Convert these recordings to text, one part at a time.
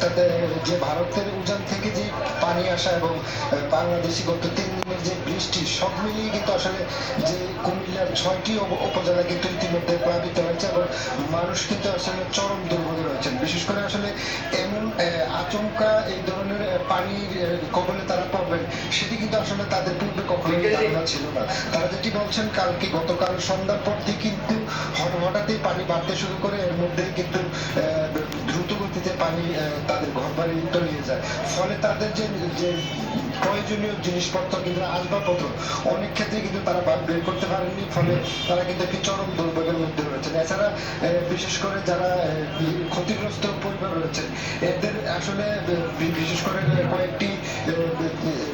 আহ, যে ভারতের উজান থেকে যে পানি আসা এবং বাংলাদেশি গত তিন দিনের যে বৃষ্টি সব মিলিয়ে কিন্তু আসলে যে কুমিল্লার ছয়টি উপজেলা কিন্তু ইতিমধ্যে প্লাবিত হয়েছে এবং মানুষ কিন্তু আসলে চরম দুর্ভোগে রয়েছেন। বিশেষ করে আসলে এমন আচমকা এই ধরনের পানির কবলে তারা পড়বেন সেটি কিন্তু আসলে তাদের পূর্বে কখনোই ধারণা ছিল না। তারা যেটি বলছেন কালকে গতকাল সন্ধ্যার পর থেকে কিন্তু হঠাৎ হঠাৎই পানি বাড়তে শুরু করে এর মধ্যেই কিন্তু আহ, তাদের হয়ে যায়। ফলে তাদের যে যে প্রয়োজনীয় জিনিসপত্র কিন্তু আসবাবপত্র, অনেক ক্ষেত্রে কিন্তু তারা বাদ বের করতে পারেননি। ফলে তারা কিন্তু একটি চরম দুর্ভোগের মধ্যে রয়েছেন। এছাড়া বিশেষ করে যারা ক্ষতিগ্রস্ত পরিবার রয়েছেন, এদের আসলে বিশেষ করে কয়েকটি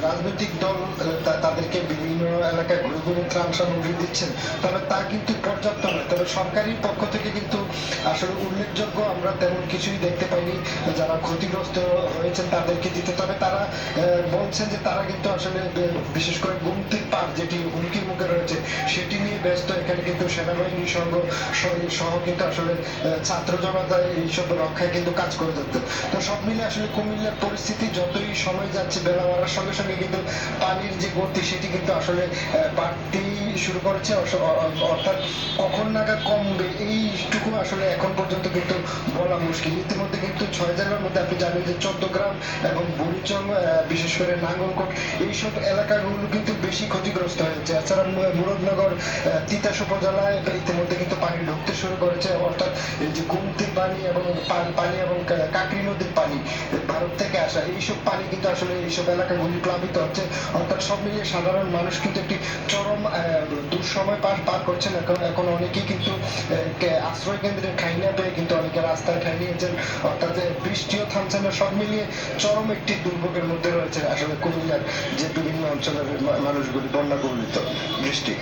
রাজনৈতিক দল তাদেরকে বিভিন্ন এলাকায় ঘুরে ঘুরে ত্রাণ সামগ্রী দিচ্ছেন, তবে তা কিন্তু পর্যাপ্ত নয়। তবে সরকারি পক্ষ থেকে কিন্তু আসলে উল্লেখযোগ্য আমরা তেমন কিছুই দেখতে পাইনি। যারা ক্ষতিগ্রস্ত হয়েছেন তাদেরকে দিতে। তবে তারা বলছেন যে তারা কিন্তু আসলে বিশেষ করে গুমতির পার যেটি হুমকির মুখে রয়েছে, সেটি নিয়ে ব্যস্ত এখানে কিন্তু সেনাবাহিনী সঙ্গ সহ- কিন্তু আসলে ছাত্র জনতা এইসব রক্ষায় কিন্তু কাজ করে যাচ্ছে তো সব মিলে আসলে কুমিল্লার পরিস্থিতি যতই সময় যাচ্ছে, বেলা বাড়ার সঙ্গে সঙ্গে কিন্তু পানির যে গতি, সেটি কিন্তু আসলে বাড়তেই শুরু করেছে। অর্থাৎ কখন নাগাদ কমবে, এইটুকু আসলে এখন পর্যন্ত কিন্তু বলা মুশকিল। ইতিমধ্যে কিন্তু ছয় জেলার মধ্যে আপনি জানেন যে চট্টগ্রাম এবং বুড়িচং বিশেষ করে নাঙ্গলকোট এইসব এলাকাগুলো কিন্তু বেশি ক্ষতিগ্রস্ত হয়েছে। এছাড়া মুরাদনগর তিতাস উপজেলায় ইতিমধ্যে কিন্তু পানি ঢুকতে শুরু করেছে। অর্থাৎ এই যে গুমতির পানি এবং পানি এবং কাকরি নদীর পানি ভারত থেকে আসা এইসব পানি কিন্তু আসলে এইসব এলাকাগুলি প্লাবিত হচ্ছে। অর্থাৎ সব মিলিয়ে সাধারণ মানুষ কিন্তু একটি চরম দুঃসময় পার পার করছেন। এখন এখন অনেকেই কিন্তু আশ্রয় কেন্দ্রে ঠাই না পেয়ে কিন্তু অনেকে রাস্তায় ঠাই নিয়েছেন। অর্থাৎ আহ, বৃষ্টিও থামছে না সব মিলিয়ে চরম একটি দুর্ভোগের মধ্যে রয়েছে। আসলে কুমিল্লার যে বিভিন্ন অঞ্চলের মানুষগুলি বন্যা কবলিত বৃষ্টি।